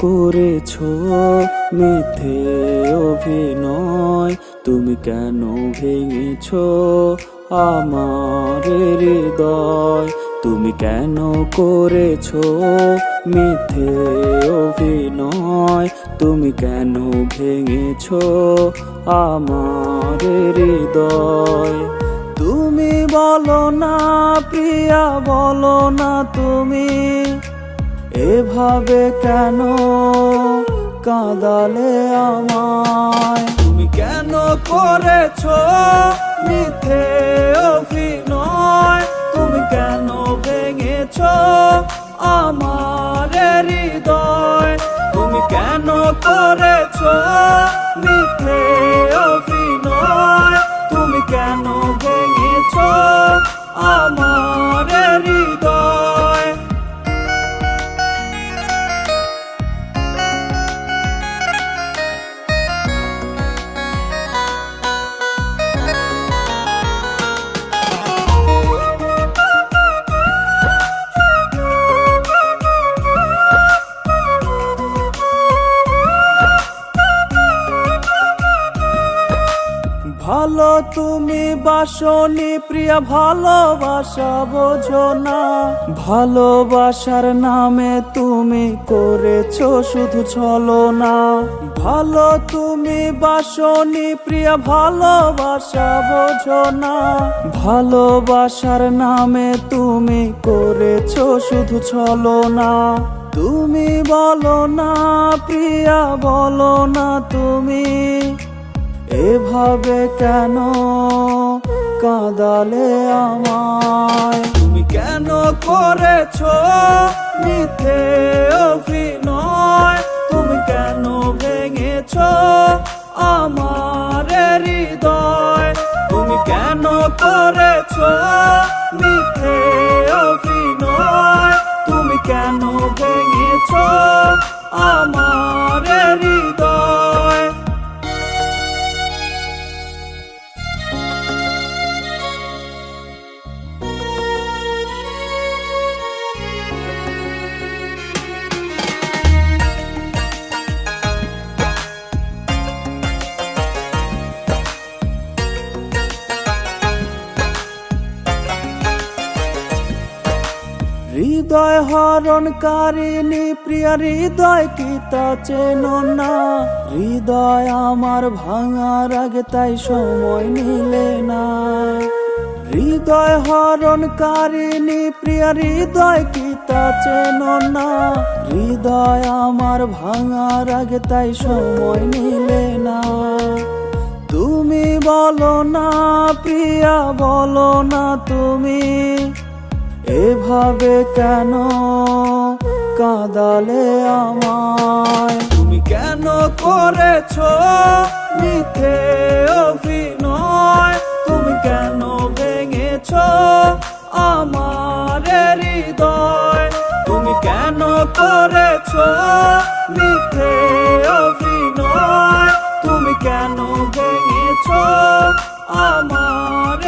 করেছ মিথ্যে অভিনয়? তুমি কেন ভেঙেছ আমার হৃদয়? তুমি কেন করেছ মিথ্যে অভিনয়? তুমি কেন ভেঙেছ আমার হৃদয়? তুমি বলো না, প্রিয়া, বলো না তুমি। এভাবে কেন কাঁদালে আমায়? তুমি কেন করেছ মিথ্যে অভিনয়? তুমি কেন ভেঙেছ আমার হৃদয়? তুমি কেন করেছ মিথ্যে অভিনয়? তুমি কেন ভেঙেছ ভালো তুমি বাসনি, প্রিয়া, ভালোবাসা বোঝো না। ভালোবাসার নামে তুমি করেছ শুধু ছলো না। ভালো তুমি বাসনি, প্রিয়া, ভালোবাসা বোঝো না। ভালোবাসার নামে তুমি করেছ শুধু ছলো না। তুমি বলো না, প্রিয়া, বলো না তুমি। এভাবে কেন কাঁদালে আমায়? তুমি কেন করেছ মিথ্যে অভিনয়? তুমি কেন ভেঙেছ আমার হৃদয়? তুমি কেন করেছ মিথ্যে অভিনয়? তুমি কেন ভেঙেছ আমার হৃদয় হরণকারিণী, প্রিয়া হৃদয় কি তা চেনো না। হৃদয় আমার ভাঙার আগে তাই সময় নিলে না। হৃদয় হরণকারিণী, প্রিয়া হৃদয় কি তা চেনো না। হৃদয় আমার ভাঙার আগে তাই সময় নিলে না। তুমি বলো না, প্রিয়া, বলো না তুমি। এভাবে কেন কাঁদালে আমায়? তুমি কেন করেছ মিথ্যে অভিনয়? তুমি কেন ভেঙেছ আমার হৃদয়? তুমি কেন করেছ মিথ্যে অভিনয়? তুমি কেন ভেঙেছ আমার